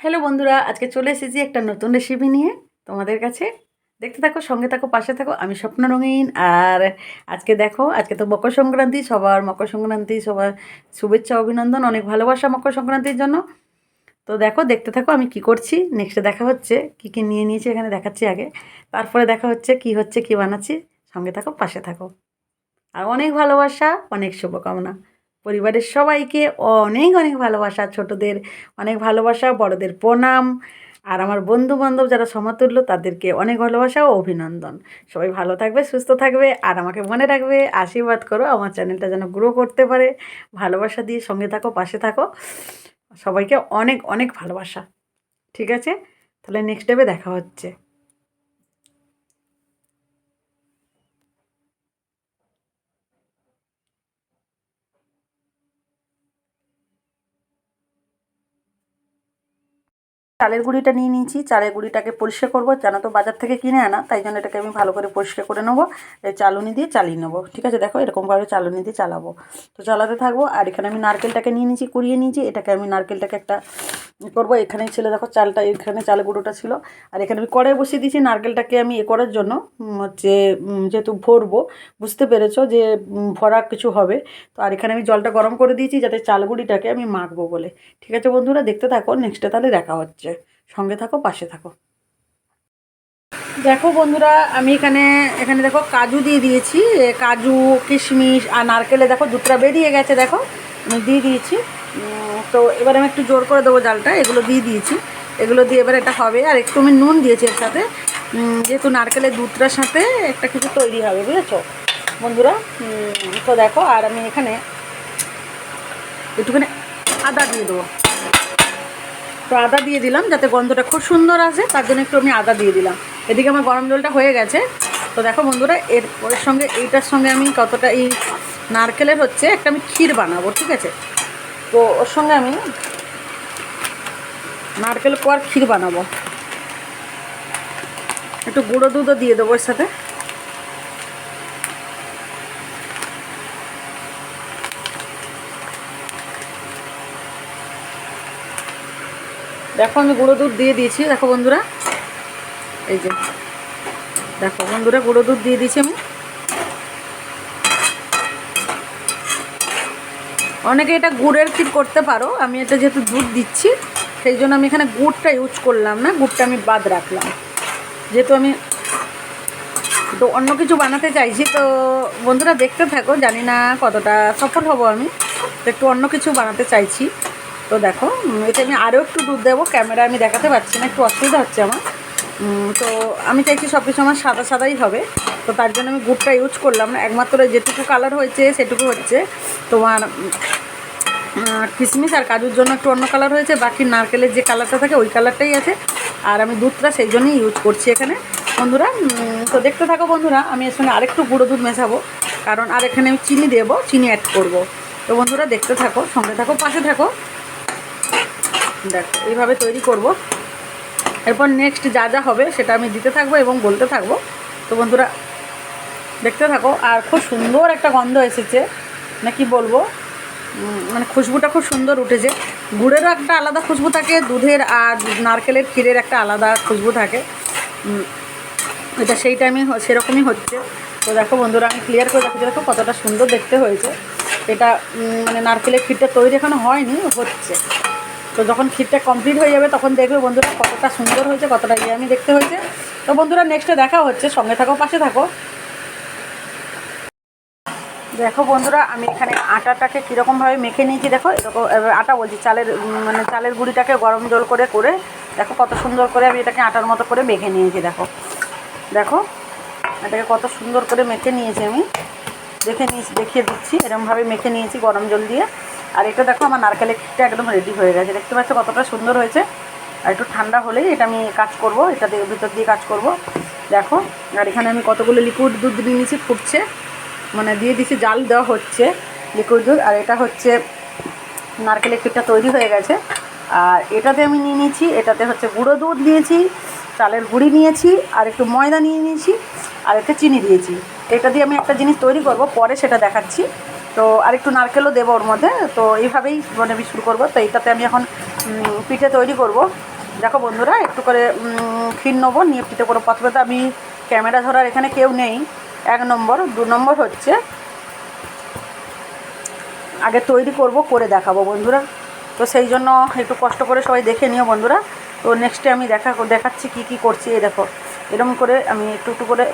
Hello বন্ধুরা, আজকে চলে এসেছি একটা নতুন রেসিপি নিয়ে। তোমাদের কাছে দেখতে থাকো, সঙ্গে থাকো, পাশে থাকো, আমি স্বপ্ন রঙিন। আর আজকে দেখো, আজকে তো মকর সংক্রান্তি, সবার মকর সংক্রান্তি, সবার শুভেচ্ছা, অভিনন্দন, অনেক ভালোবাসা মকর সংক্রান্তির জন্য। তো দেখো, দেখতে থাকো, আমি কি করছি? নেক্সটে দেখা হচ্ছে, কি কি নিয়ে নিয়েছি এখানে দেখাচ্ছি আগে। তারপরে দেখা হচ্ছে, কি হচ্ছে, কি বানাচ্ছি? সঙ্গে থাকো, পাশে থাকো। আর অনেক ভালোবাসা, অনেক শুভকামনা। পরিবারের সবাইকে অনেক অনেক ভালোবাসা, ছোটদের অনেক ভালোবাসা, বড়দের প্রণাম। আর আমার বন্ধু বান্ধব যারা সমাতুল্য, তাদেরকে অনেক ভালোবাসা ও অভিনন্দন। সবাই ভালো থাকবে, সুস্থ থাকবে, আর আমাকে মনে রাখবে, আশীর্বাদ করো, আমার চ্যানেলটা যেন গ্রো করতে পারে। ভালোবাসা দিয়ে সঙ্গে থাকো, পাশে থাকো। সবাইকে অনেক অনেক ভালোবাসা। ঠিক আছে? তাহলে নেক্সট ডেবে দেখা হচ্ছে। চালের গুঁড়িটা নিয়ে নিয়েছি। চালের গুঁড়িটাকে পরিষ্কার করব। জানো তো বাজার থেকে কিনে আনা, তাই জন্য এটাকে আমি ভালো করে পরিষ্কার করে নেব। চালুনি দিয়ে চালিয়ে নেব। ঠিক আছে? দেখো এরকমভাবে চালুনি দিয়ে চালাবো। তো চালাতে থাকব। আর এখানে আমি নারকেলটাকে নিয়ে নিয়েছি, কুড়িয়ে নিয়েছি। এটাকে আমি নারকেলটাকে একটা করব। এখানেই ছিল দেখো চালটা, এখানে চাল গুঁড়োটা ছিল। আর এখানে আমি কড়াই বসিয়ে দিয়েছি নারকেলটাকে আমি এ করার জন্য। হচ্ছে যেহেতু ভরবো, বুঝতে পেরেছ যে ভরা কিছু হবে। তো আর এখানে আমি জলটা গরম করে দিয়েছি যাতে চালগুড়িটাকে আমি মাখবো বলে। ঠিক আছে বন্ধুরা? দেখতে থাকো। নেক্সটে তাহলে দেখা হচ্ছে। সঙ্গে থাকো, পাশে থাকো। দেখো বন্ধুরা, আমি এখানে এখানে দেখো কাজু দিয়ে দিয়েছি কাজু, কিশমিশ আর নারকেলে দেখো দুধটা বেরিয়ে গেছে, দেখো। আমি দিয়ে দিয়েছি। তো এবার আমি একটু জোর করে দেবো জালটা, এগুলো দিয়ে দিয়েছি। এগুলো দিয়ে এবার এটা হবে, আর একটু আমি নুন দিয়েছি এর সাথে। যেহেতু নারকেলের দুধটার সাথে একটা কিছু তৈরি হবে, বুঝেছ? বন্ধুরা তো দেখো, আর আমি এখানে একটুখানি আদা দিয়ে দেবো। তো আদা দিয়ে দিলাম, যাতে গন্ধটা খুব সুন্দর আসে, তার জন্য একটু আমি আদা দিয়ে দিলাম। এদিকে আমার গরম জলটা হয়ে গেছে। তো দেখো বন্ধুরা এর ওর সঙ্গে, এইটার সঙ্গে আমি কতটা এই নারকেলের হচ্ছে একটা আমি ক্ষীর বানাবো, ঠিক আছে? তো ওর সঙ্গে আমি নারকেল কোয়ার ক্ষীর বানাবো। একটু গুঁড়ো দুধও দিয়ে দেবো এর সাথে। দেখো আমি গুঁড়ো দুধ দিয়ে দিয়েছি, দেখো বন্ধুরা। এই যে, দেখো বন্ধুরা, গুঁড়ো দুধ দিয়ে দিয়েছি আমি। অনেকে এটা গুড়ের ক্ষীর করতে পারো, আমি এটা যেহেতু দুধ দিচ্ছি, সেই জন্য আমি এখানে গুড়টা ইউজ করলাম না, গুড়টা আমি বাদ রাখলাম। যেহেতু আমি তো অন্য কিছু বানাতে চাইছি, তো বন্ধুরা দেখতে থাকো, জানি না কতটা সফল হব আমি, তো একটু অন্য কিছু বানাতে চাইছি। তো দেখো এটা আমি আরও একটু দুধ দেবো, ক্যামেরা আমি দেখাতে পারছি না, একটু অসুবিধা হচ্ছে আমার। তো আমি চাইছি সব কিছু আমার সাদা সাদাই হবে। তো তার জন্য আমি গুড়টা ইউজ করলাম না, একমাত্র যেটুকু কালার হয়েছে, সেটুকু হচ্ছে তোমার কিশমিশ আর কাজুর জন্য একটু অন্য কালার হয়েছে, বাকি নারকেলের যে কালারটা থাকে, ওই কালারটাই আছে। আর আমি দুধটা সেই জন্যই ইউজ করছি এখানে। বন্ধুরা তো দেখতে থাকো বন্ধুরা, আমি এর সঙ্গে আরেকটু গুঁড়ো দুধ মেশাবো, কারণ আর এখানে আমি চিনি দেবো, চিনি অ্যাড করব। তো বন্ধুরা, দেখতে থাকো, সঙ্গে থাকো, পাশে থাকো। দেখো, এইভাবে তৈরি করব। এরপর নেক্সট যা যা হবে সেটা আমি দিতে থাকব এবং বলতে থাকব। তো বন্ধুরা, দেখতে থাকো, আর খুব সুন্দর একটা গন্ধ এসেছে। না কি বলব? মানে খুশবুটা খুব সুন্দর উঠেছে। গুড়েরও একটা আলাদা খুশবু থাকে, দুধের আর নারকেলের ক্ষীরের একটা আলাদা খুশবু থাকে। এটা সেই টাইমে সেরকমই হচ্ছে। তো দেখো বন্ধুরা, আমি ক্লিয়ার করে দেখো দেখো কতটা সুন্দর দেখতে হয়েছে। এটা মানে নারকেলের ক্ষীরটা তৈরি এখনও হয়নি, হচ্ছে। তো যখন ক্ষীরটা কমপ্লিট হয়ে যাবে, তখন দেখবে বন্ধুরা কতটা সুন্দর হয়েছে, কতটা ইয়ামি দেখতে হয়েছে। তো বন্ধুরা নেক্সটে দেখা হচ্ছে, সঙ্গে থাকো, পাশে থাকো। দেখো বন্ধুরা, আমি এখানে আটাটাকে কীরকমভাবে মেখে নিয়েছি, দেখো, এরকম আটা বলছি, চালের মানে চালের গুঁড়িটাকে গরম জল করে করে, দেখো কত সুন্দর করে আমি এটাকে আটার মতো করে মেখে নিয়েছি, দেখো। দেখো, এটাকে কত সুন্দর করে মেখে নিয়েছি আমি। দেখে নিয়েছি, দেখিয়ে দিচ্ছি এরকমভাবে মেখে নিয়েছি গরম জল দিয়ে। আর এটা দেখো আমার নারকেলের ক্ষীরটা একদম রেডি হয়ে গেছে। দেখতে পাচ্ছ কতটা সুন্দর হয়েছে। আর একটু ঠান্ডা হলেই এটা আমি কাজ করব, এটা দিয়ে ভিতর দিয়ে কাজ করব। দেখো, আর এখানে আমি কতগুলো লিকুইড দুধ নিয়ে নিয়েছি, ফুটছে। মানে দিয়ে দিছি জাল দেওয়া হচ্ছে লিকুইড দুধ। আর এটা হচ্ছে নারকেলের ক্ষীরটা তৈরি হয়ে গেছে। আর এটাতে আমি নিয়ে নিয়েছি, এটাতে হচ্ছে গুঁড়ো দুধ দিয়েছি চালের গুঁড়ি নিয়েছি, আর একটু ময়দা নিয়ে নিয়েছি, আর একটা চিনি দিয়েছি। এটা দিয়ে আমি একটা জিনিস তৈরি করব, পরে সেটা দেখাচ্ছি। তো আর একটু নারকেলও দেবো ওর মধ্যে। তো এইভাবেই মানে আমি শুরু করব। তো এইটাতে আমি এখন পিঠে তৈরি করব। দেখো বন্ধুরা, একটু করে ক্ষীর নেব, নিয়ে পিঠে করব। প্রথমে তো আমি ক্যামেরা ধরার এখানে কেউ নেই। এক নম্বর, দু নম্বর হচ্ছে, আগে তৈরি করব, করে দেখাবো বন্ধুরা। তো সেই জন্য একটু কষ্ট করে সবাই দেখে নিও বন্ধুরা। তো নেক্সটে আমি দেখা দেখাচ্ছি কি কি করছি, এই দেখো। এরকম করে আমি একটু একটু করে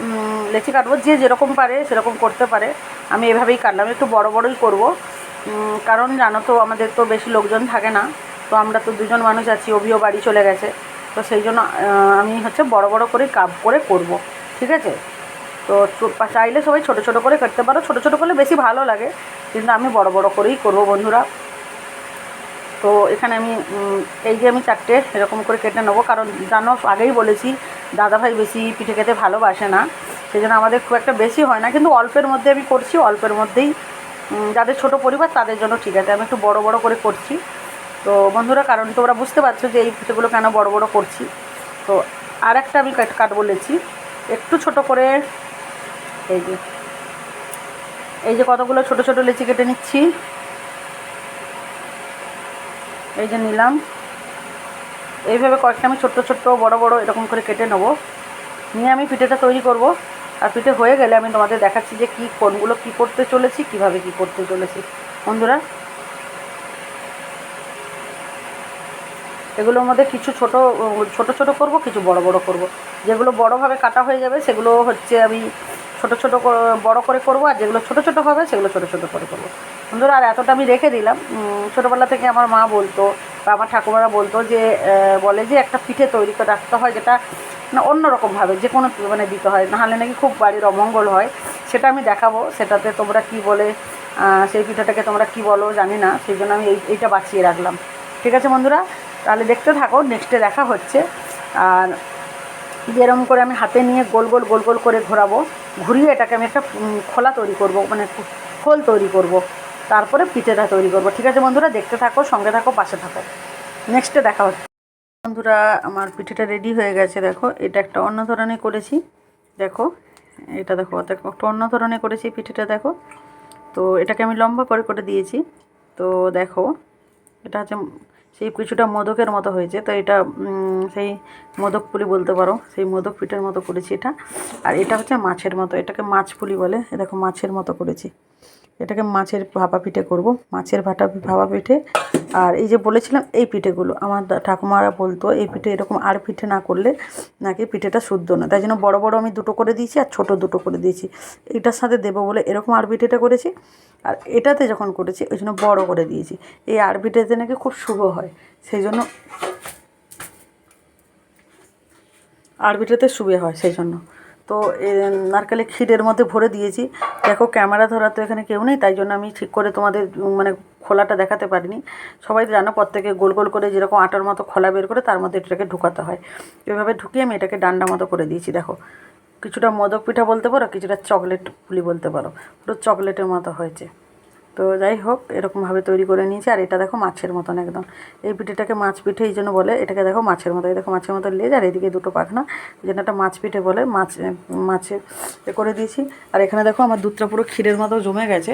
লেচি কাটবো। যে যেরকম পারে সেরকম করতে পারে। আমি এভাবেই কাটলাম। একটু বড় বড়ই করব। কারণ জানো তো, আমাদের তো বেশি লোকজন থাকে না। তো আমরা তো দুজন মানুষ আছি, অভিও বাড়ি চলে গেছে। তো সেই জন্য আমি হচ্ছে বড় বড় করে কাপ করে করব। ঠিক আছে? তো চাইলে সবাই ছোটো ছোটো করে কাটতে পারো। ছোটো ছোটো করলে বেশি ভালো লাগে। কিন্তু আমি বড় বড় করেই করব বন্ধুরা। তো এখানে আমি এই যে আমি চারটে এরকম করে কেটে নেব। কারণ জানো, আগেই বলেছি, দাদাভাই বেশি পিঠে খেতে ভালোবাসে না। সেই জন্য আমাদের খুব একটা বেশি হয় না। কিন্তু অল্পের মধ্যে আমি করছি, অল্পের মধ্যেই যাদের ছোট পরিবার তাদের জন্য ঠিক আছে। আমি একটু বড় বড় করে করছি। তো বন্ধুরা, কারণ তোমরা বুঝতে পারছ যে এই পিঠেগুলো কেন বড় বড় করছি। তো আর একটা আমি কাট কাট বলেছি। একটু ছোট করে, এই যে এই যে কতগুলো ছোট ছোট লেচি কেটে নিচ্ছি। এই যে নিলাম। এইভাবে কয়েকটা আমি ছোট্ট ছোট্ট, বড় বড় এরকম করে কেটে নেব। নিয়ে আমি পিঠেটা তৈরি করব। আর পিঠে হয়ে গেলে আমি তোমাদের দেখাচ্ছি যে কী, কোনগুলো কী করতে চলেছি, কীভাবে কি করতে চলেছি। বন্ধুরা, এগুলোর মধ্যে কিছু ছোট ছোট ছোট করব, কিছু বড় বড় করব। যেগুলো বড়ভাবে কাটা হয়ে যাবে, সেগুলো হচ্ছে আমি ছোট ছোট বড় করে করব, আর যেগুলো ছোট ছোট হবে, সেগুলো ছোট ছোট করে করব। বন্ধুরা, আর এতটা আমি রেখে দিলাম। ছোটোবেলা থেকে আমার মা বলতো বা আমার ঠাকুমারা বলতো যে বলে যে একটা পিঠে তৈরি করে রাখতে হয় যেটা না অন্যরকমভাবে, যে কোনো মানে দিতে হয়। নাহলে নাকি খুব বাড়ির অমঙ্গল হয়। সেটা আমি দেখাবো। সেটাতে তোমরা কি বলে সেই পিঠাটাকে তোমরা কি বলো জানি না। সেই জন্য আমি এই, এইটা বাঁচিয়ে রাখলাম। ঠিক আছে বন্ধুরা? তাহলে দেখতে থাকো, নেক্সটে দেখা হচ্ছে। আর যেরকম করে আমি হাতে নিয়ে গোল গোল গোল গোল করে ঘোরাবো, ঘুরিয়ে এটাকে আমি একটা খোলা তৈরি করব মানে খোল তৈরি করব। তারপরে পিঠেটা তৈরি করব। ঠিক আছে বন্ধুরা, দেখতে থাকো, সঙ্গে থাকো, পাশে থাকো। নেক্সটে দেখা হচ্ছে। বন্ধুরা, আমার পিঠেটা রেডি হয়ে গেছে, দেখো। এটা একটা অন্য ধরনের করেছি, দেখো। এটা দেখো দেখো একটা অন্য ধরনের করেছি পিঠেটা, দেখো। তো এটাকে আমি লম্বা করে করে দিয়েছি। তো দেখো, এটা হচ্ছে সেই কিছুটা মোদকের মতো হয়েছে। তো এটা সেই মোদক পুলি বলতে পারো, সেই মোদক পিঠের মতো করেছি এটা। আর এটা হচ্ছে মাছের মতো, এটাকে মাছ পুলি বলে দেখো মাছের মতো করেছি। এটাকে মাছের ভাপা পিঠে করব, মাছের ভাটা ভাপা পিঠে। আর এই যে বলেছিলাম, এই পিঠেগুলো, আমার ঠাকুমারা বলতো, এই পিঠে এরকম আর পিঠে না করলে নাকি পিঠেটা শুদ্ধ না। তাই জন্য বড় বড় আমি দুটো করে দিয়েছি আর ছোট দুটো করে দিয়েছি। এটার সাথে দেবো বলে এরকম আর পিঠেটা করেছি। আর এটাতে যখন করেছি, ওই জন্য বড় করে দিয়েছি। এই আর পিঠেতে নাকি খুব শুভ হয়, সেই জন্য আর পিঠেতে শুবে হয়, সেই জন্য। তো নারকেলের ক্ষীরের মধ্যে ভরে দিয়েছি। দেখো, ক্যামেরা ধরা তো এখানে কেউ নেই, তাই জন্য আমি ঠিক করে তোমাদের মানে খোলাটা দেখাতে পারিনি। সবাই জানো, প্রত্যেকে গোল গোল করে যেরকম আটার মতো খোলা বের করে, তার মধ্যে এটাকে ঢুকাতে হয়। এভাবে ঢুকিয়ে আমি এটাকে ডান্ডা মতো করে দিয়েছি, দেখো। কিছুটা মদক পিঠা বলতে পারো, কিছুটা চকলেট পুলি বলতে পারো। পুরো চকলেটের মতো হয়েছে। তো যাই হোক, এরকমভাবে তৈরি করে নিয়েছি, আর এটা দেখো মাছের মতন একদম। এই পিঠেটাকে মাছ পিঠে এই জন্য বলে, এটাকে দেখো মাছের মতো, এই দেখো মাছের মতো লেজ, আর এদিকে দুটো পাখনা জন্য একটা মাছ পিঠে বলে, মাছ মাছে এ করে দিয়েছি। আর এখানে দেখো আমার দুধটা পুরো ক্ষীরের মতো জমে গেছে।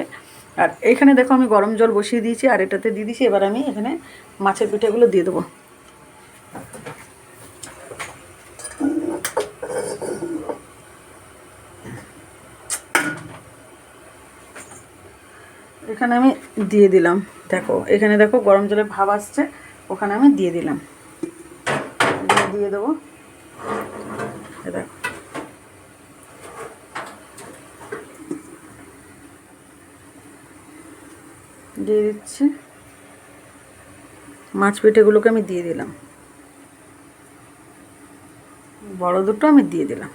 আর এখানে দেখো আমি গরম জল বসিয়ে দিয়েছি, আর এটাতে দিয়ে দিয়েছি, এবার আমি এখানে মাছের পিঠেগুলো দিয়ে দেবো। এখানে আমি দিয়ে দিলাম। দেখো, এখানে দেখো গরম জলে ভাব আসছে, ওখানে আমি দিয়ে দিলাম। দিয়ে দেবো। দেখো। দিয়ে দিচ্ছি। মাছ পেটেগুলোকে আমি দিয়ে দিলাম। বড় দুটো আমি দিয়ে দিলাম।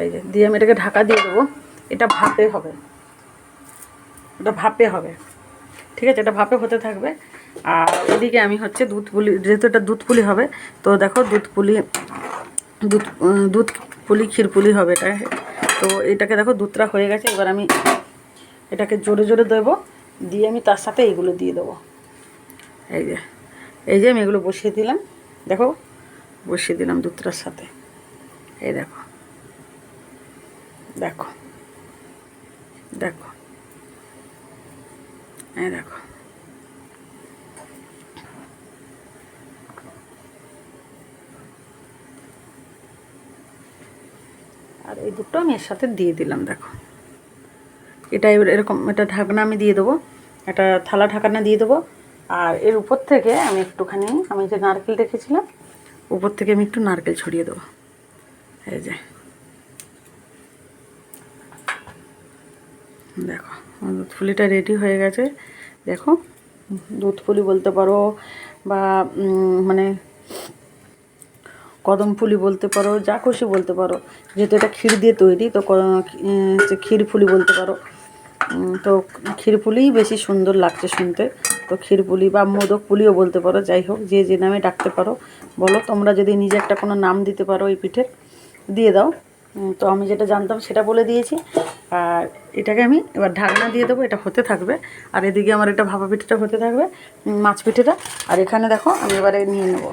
এই যে, দিয়ে আমি এটাকে ঢাকা দিয়ে দেবো। এটা ভাপে হবে। এটা ভাপে হবে। ঠিক আছে, এটা ভাপে হতে থাকবে। আর এদিকে আমি হচ্ছে দুধ পুলি, যেহেতু এটা দুধ পুলি হবে, তো দেখো দুধ পুলি, দুধ দুধ পুলি, ক্ষীর পুলি হবে এটা। তো এটাকে দেখো দুধটা হয়ে গেছে, এবার আমি এটাকে জোরে জোরে দেবো, দিয়ে আমি তার সাথে এইগুলো দিয়ে দেবো। এই যে এই যে আমি এগুলো বসিয়ে দিলাম, দেখো, বসিয়ে দিলাম দুধটার সাথে। এই দেখো দেখো দেখো। হ্যাঁ দেখো। আর এই দুটো আমি এর সাথে দিয়ে দিলাম, দেখো। এটা এরকম, এটা ঢাকনা আমি দিয়ে দেবো একটা থালা ঢাকনা দিয়ে দেবো, আর এর উপর থেকে আমি একটুখানি, আমি যে নারকেল রেখেছিলাম, উপর থেকে আমি একটু নারকেল ছড়িয়ে দেবো। এই যে। দেখো। দুধ ফুলিটা রেডি হয়ে গেছে। দেখো, দুধ ফুলি বলতে পারো বা মানে কদম ফুলি বলতে পারো, যা খুশি বলতে পারো। যেহেতু এটা ক্ষীর দিয়ে তৈরি, তো ক্ষীর ফুলি বলতে পারো। তো ক্ষীর পুলিই বেশি সুন্দর লাগছে শুনতে। তো ক্ষীর পুলি বা মোদক পুলিও বলতে পারো, যাই হোক, যে যে নামে ডাকতে পারো। বলো, তোমরা যদি নিজে একটা কোনো নাম দিতে পারো এই পিঠের, দিয়ে দাও। তো আমি যেটা জানতাম সেটা বলে দিয়েছি। আর এটাকে আমি এবার ঢাকনা দিয়ে দেবো, এটা হতে থাকবে। আর এদিকে আমার এটা ভাপা পিঠেটা হতে থাকবে মাছ পিঠেটা। আর এখানে দেখো, আমি এবারে নিয়ে নেব।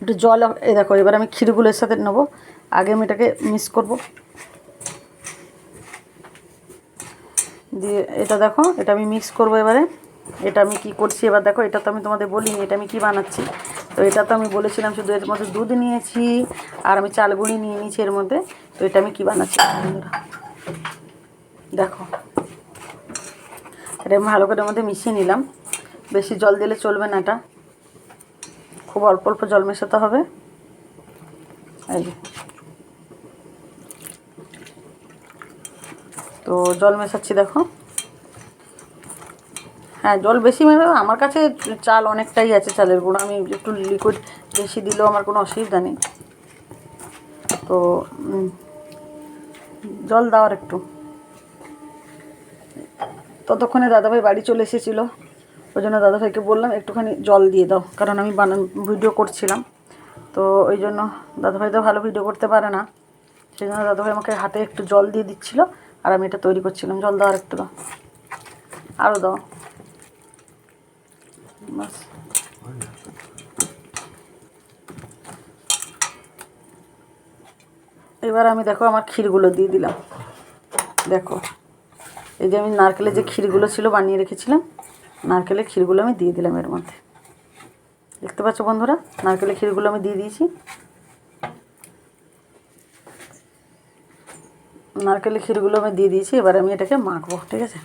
একটু জল এ দেখো, এবার আমি ক্ষীরগুলোর সাথে নেব। আগে আমি এটাকে মিক্স করব। দিয়ে এটা দেখো, এটা আমি মিক্স করব এবারে। এটা আমি কি করছি, এবার দেখো, এটা তো আমি তোমাদের বলিনি, এটা আমি কি বানাচ্ছি? তো এটা তো আমি বলেছিলাম শুধু এর মধ্যে দুধ নিয়েছি, আর আমি চাল গুঁড়ি নিয়ে নিয়েছি এর মধ্যে। তো এটা আমি কি বানাচ্ছি? দেখো। এটা ভালো করে মধ্যে মিশিয়ে নিলাম। বেশি জল দিলে চলবে না এটা। খুব অল্প অল্প জল মেশাতে হবে। তো জল মেশাচ্ছি, দেখো। হ্যাঁ জল বেশি মেশাবে আমার কাছে চাল অনেকটাই আছে চালের গুঁড়ো। আমি একটু লিকুইড বেশি দিলেও আমার কোনো অসুবিধা নেই। তো জল দেওয়ার একটু। ততক্ষণে দাদাভাই বাড়ি চলে এসেছিল। ওই জন্য দাদাভাইকে বললাম, একটুখানি জল দিয়ে দাও। কারণ আমি বানান ভিডিও করছিলাম। তো ওই জন্য দাদাভাই তো ভালো ভিডিও করতে পারে না। সেই জন্য দাদাভাই আমাকে হাতে একটু জল দিয়ে দিচ্ছিল। আর আমি এটা তৈরি করছিলাম। জল দেওয়ার একটু দাও। আরও দাও। বাস এবার আমি দেখো আমার ক্ষীরগুলো দিয়ে দিলাম। দেখো, এই যে আমি নারকেলের যে ক্ষীরগুলো ছিল বানিয়ে রেখেছিলাম, নারকেলের ক্ষীরগুলো আমি দিয়ে দিলাম এর মধ্যে। দেখতে পাচ্ছ বন্ধুরা? নারকেলের ক্ষীরগুলো আমি দিয়ে দিয়েছি। নারকেলের ক্ষীরগুলো আমি দিয়ে দিয়েছি, এবার আমি এটাকে মাখবো, ঠিক আছে?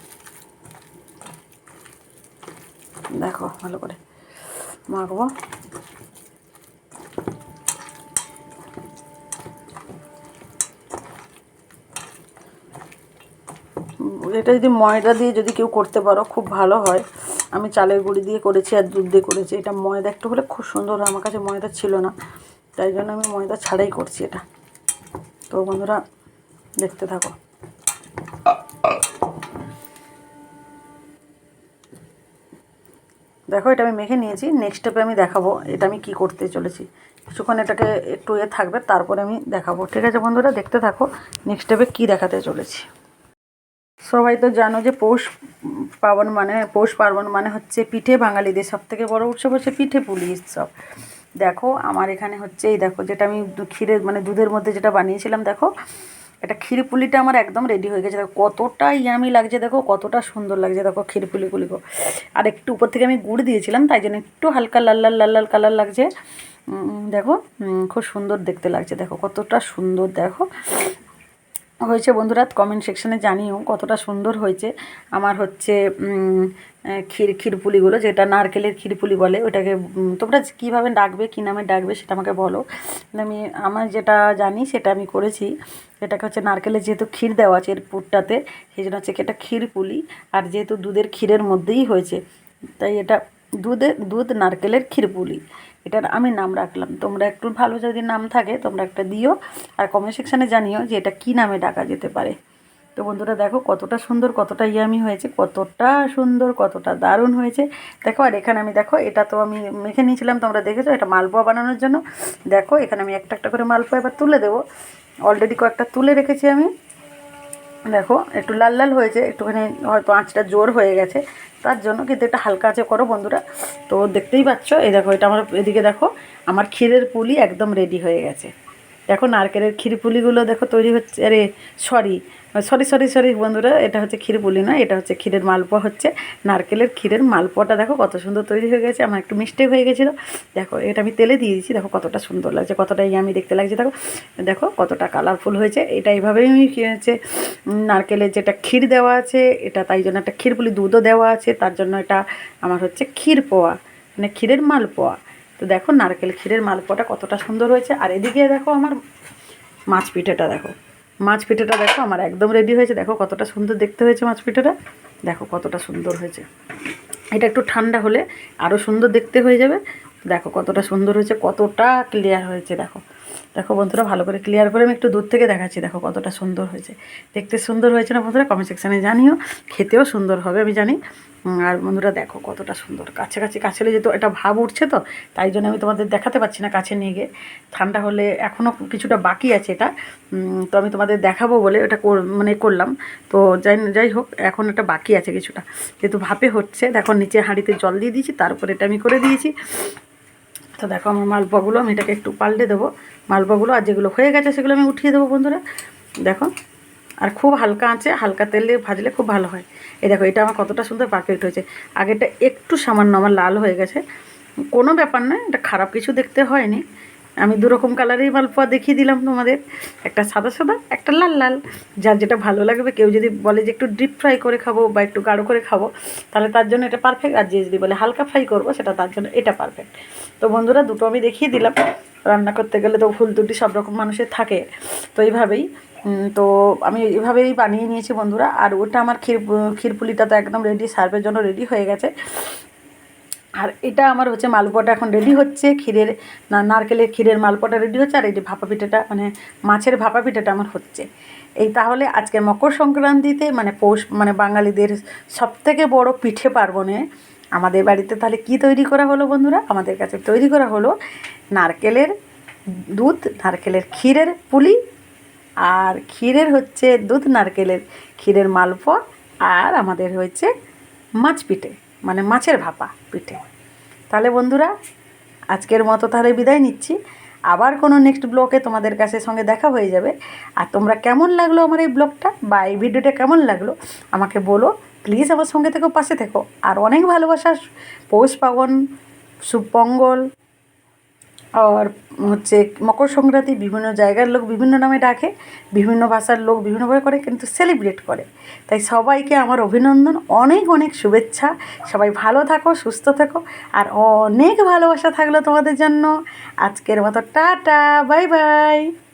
দেখো, ভালো করে মাখবো। এটা যদি ময়দা দিয়ে যদি কেউ করতে পারো, খুব ভালো হয়। আমি চালের গুঁড়ি দিয়ে করেছি আর দুধ দিয়ে করেছি। এটা ময়দা একটু হলে খুব সুন্দর আমার কাছে ময়দা ছিল না। তাই জন্য আমি ময়দা ছাড়াই করছি এটা। তো বন্ধুরা, দেখতে থাকো। দেখো, এটা আমি মেখে নিয়েছি। নেক্সট স্টেপে আমি দেখাবো এটা আমি কি করতে চলেছি। কিছুক্ষণ এটাকে একটু এ থাকবে, তারপরে আমি দেখাবো। ঠিক আছে বন্ধুরা, দেখতে থাকো নেক্সট স্টেপে কী দেখাতে চলেছি। সবাই তো জানো যে পৌষ পার্বণ মানে পৌষ পার্বণ মানে হচ্ছে পিঠে বাঙালিদের সব থেকে বড় উৎসব হচ্ছে পিঠে পুলি উৎসব। দেখো, আমার এখানে হচ্ছে এই দেখো, যেটা আমি ক্ষীরের মানে দুধের মধ্যে যেটা বানিয়েছিলাম, দেখো এটা ক্ষীরপুলিটা আমার একদম রেডি হয়ে গেছে। দেখো কতটা ইয়ামি লাগছে, দেখো কতটা সুন্দর লাগছে, দেখো ক্ষীর পুলি আর একটু উপর থেকে আমি গুড় দিয়েছিলাম, তাই জন্য একটু হালকা লাল লাল লাল লাল কালার লাগছে। দেখো খুব সুন্দর দেখতে লাগছে, দেখো কতটা সুন্দর, দেখো। হয়েছে বন্ধুরা কমেন্ট সেকশনে জানিও কতটা সুন্দর হয়েছে। আমার হচ্ছে ক্ষীর, ক্ষীরপুলিগুলো, যেটা নারকেলের ক্ষীরপুলি বলে, ওটাকে তোমরা কীভাবে ডাকবে, কী নামে ডাকবে, সেটা আমাকে বলো। আমি, আমার যেটা জানি, সেটা আমি করেছি। এটাকে হচ্ছে নারকেলের যেহেতু ক্ষীর দেওয়া আছে এর পুরটাতে, সেই জন্য হচ্ছে এটা ক্ষীরপুলি। আর যেহেতু দুধের ক্ষীরের মধ্যেই হয়েছে, তাই এটা দুধে, দুধ নারকেলের ক্ষীরপুলি। এটার আমি নাম রাখলাম। তোমরা একটু ভালো যদি নাম থাকে, তোমরা একটা দিও আর কমেন্ট সেকশানে জানিও যে এটা কী নামে ডাকা যেতে পারে। তো বন্ধুরা দেখো কতটা সুন্দর, কতটা ইয়ামি হয়েছে, কতটা সুন্দর, কতটা দারুণ হয়েছে। দেখো আর এখানে আমি দেখো, এটা তো আমি মেখে নিয়েছিলাম, তোমরা দেখেছ, এটা মালপোয়া বানানোর জন্য। দেখো এখানে আমি একটা একটা করে মালপোয়া এবার তুলে দেবো। অলরেডি কয়েকটা তুলে রেখেছি আমি। দেখো, একটু লাল লাল হয়েছে, একটুখানি হয়তো আঁচটা জোর হয়ে গেছে। তার জন্য কিন্তু একটা হালকা আছে করো বন্ধুরা। তো দেখতেই পাচ্ছ, এই দেখো, এটা আমার এদিকে দেখো, আমার ক্ষীরের পুলি একদম রেডি হয়ে গেছে। দেখো নারকেলের ক্ষীরপুলিগুলো দেখো তৈরি হচ্ছে আরে সরি সরি সরি সরি বন্ধুরা এটা হচ্ছে ক্ষীরপুলি নয় এটা হচ্ছে ক্ষীরের মালপোয়া হচ্ছে। নারকেলের ক্ষীরের মালপোয়াটা দেখো কত সুন্দর তৈরি হয়ে গেছে আমার একটু মিষ্টি হয়ে গেছিল। দেখো এটা আমি তেলে দিয়ে দিয়েছি দেখো কতটা সুন্দর লাগছে কতটা আমি দেখতে লাগছে দেখো দেখো কতটা কালারফুল হয়েছে। এটা এইভাবেই আমি কি উম, নারকেলের যেটা ক্ষীর দেওয়া আছে এটা তাই জন্য একটা ক্ষীরপুলি দুধও দেওয়া আছে তার জন্য এটা আমার হচ্ছে ক্ষীর পোয়া মানে ক্ষীরের মালপোয়া। তো দেখো নারকেল ক্ষীরের মালপোয়াটা কতটা সুন্দর হয়েছে। আর এদিকে দেখো আমার মাছ পিঠেটা দেখো। মাছ পিঠেটা দেখো, আমার একদম রেডি হয়েছে। দেখো কতটা সুন্দর দেখতে হয়েছে মাছ পিঠেটা। দেখো কতটা সুন্দর হয়েছে। এটা একটু ঠান্ডা হলে আরও সুন্দর দেখতে হয়ে যাবে। দেখো কতটা সুন্দর হয়েছে, কতটা ক্লিয়ার হয়েছে, দেখো। দেখো বন্ধুরা, ভালো করে ক্লিয়ার করে আমি একটু দূর থেকে দেখাচ্ছি। দেখো কতটা সুন্দর হয়েছে। দেখতে সুন্দর হয়েছে না বন্ধুরা? কমেন্ট সেকশানে জানিও। খেতেও সুন্দর হবে, আমি জানি। আর বন্ধুরা দেখো কতটা সুন্দর। কাছে কাছে কাছে যেহেতু এটা ভাব উঠছে তো, তাই জন্য আমি তোমাদের দেখাতে পারছি না কাছে নিয়ে গিয়ে। ঠান্ডা হলে এখনও কিছুটা বাকি আছে এটা। তো আমি তোমাদের দেখাবো বলে এটা মানে করলাম। তো যাই যাই হোক, এখন এটা বাকি আছে কিছুটা। যেহেতু ভাপে হচ্ছে, দেখো নিচে হাঁড়িতে জল দিয়ে দিয়েছি, তারপরে এটা আমি করে দিয়েছি। তো দেখো আমার মালপোয়াগুলো, আমি এটাকে একটু পাল্টে দেবো। মালপোয়াগুলো আর যেগুলো হয়ে গেছে সেগুলো আমি উঠিয়ে দেবো বন্ধুরা। দেখো, আর খুব হালকা আছে হালকা তেলে ভাজলে খুব ভালো হয়। এই দেখো, এটা আমার কতটা সুন্দর পারফেক্ট হয়েছে। আগেটা একটু সামান্য আমার লাল হয়ে গেছে। কোনো ব্যাপার নয়, এটা খারাপ কিছু দেখতে হয়নি। আমি দুরকম কালারেই মালপোয়া দেখিয়ে দিলাম তোমাদের। একটা সাদা সাদা, একটা লাল লাল। যার যেটা ভালো লাগবে, কেউ যদি বলে যে একটু ডিপ ফ্রাই করে খাব বা একটু গাঢ় করে খাব, তাহলে তার জন্য এটা পারফেক্ট আর যে যদি বলে হালকা ফ্রাই করব, সেটা তার জন্য এটা পারফেক্ট তো বন্ধুরা, দুটো আমি দেখিয়ে দিলাম। রান্না করতে গেলে তো ভুল ত্রুটি সব রকম মানুষের থাকে। তো এইভাবেই তো আমি এভাবেই বানিয়ে নিয়েছি বন্ধুরা। আর ওটা আমার ক্ষীর, ক্ষীরপুলিটা তো একদম রেডি সার্ভের জন্য রেডি হয়ে গেছে। আর এটা আমার হচ্ছে মালপোয়াটা এখন রেডি হচ্ছে। ক্ষীরের, না, নারকেলের ক্ষীরের মালপোয়াটা রেডি হচ্ছে, আর এই যে ভাপা পিঠাটা মানে মাছের ভাপা পিঠাটা আমার হচ্ছে। এই তাহলে আজকে মকর সংক্রান্তিতে মানে পৌষ মানে বাঙালিদের সব থেকে বড় পিঠে পার্বণে আমাদের বাড়িতে তাহলে কি তৈরি করা হলো বন্ধুরা? আমাদের কাছে তৈরি করা হলো নারকেলের দুধ, নারকেলের ক্ষীরের পুলি, আর ক্ষীরের হচ্ছে দুধ, নারকেলের ক্ষীরের মালপোয়া, আর আমাদের হয়েছে মাছ পিঠে। মানে মাছের ভাপা পিঠে। তাহলে বন্ধুরা, আজকের মতো তাহলে বিদায় নিচ্ছি। আবার কোনো নেক্সট ব্লগে তোমাদের কাছে সঙ্গে দেখা হয়ে যাবে। আর তোমরা কেমন লাগল আমার এই ব্লগটা বা এই ভিডিওটা কেমন লাগল, আমাকে বলো। প্লিজ আমার সঙ্গে থেকো, পাশে থেকো। আর অনেক ভালোবাসা, পৌষ পার্বণ সুপঙ্গল আর হচ্ছে মকর সংক্রান্তি বিভিন্ন জায়গার লোক বিভিন্ন নামে ডাকে, বিভিন্ন ভাষার লোক বিভিন্নভাবে করে কিন্তু সেলিব্রেট করে। তাই সবাইকে আমার অভিনন্দন, অনেক অনেক শুভেচ্ছা। সবাই ভালো থাকো, সুস্থ থাকো। আর অনেক ভালোবাসা থাকল তোমাদের জন্য। আজকের মতো টাটা বাই বাই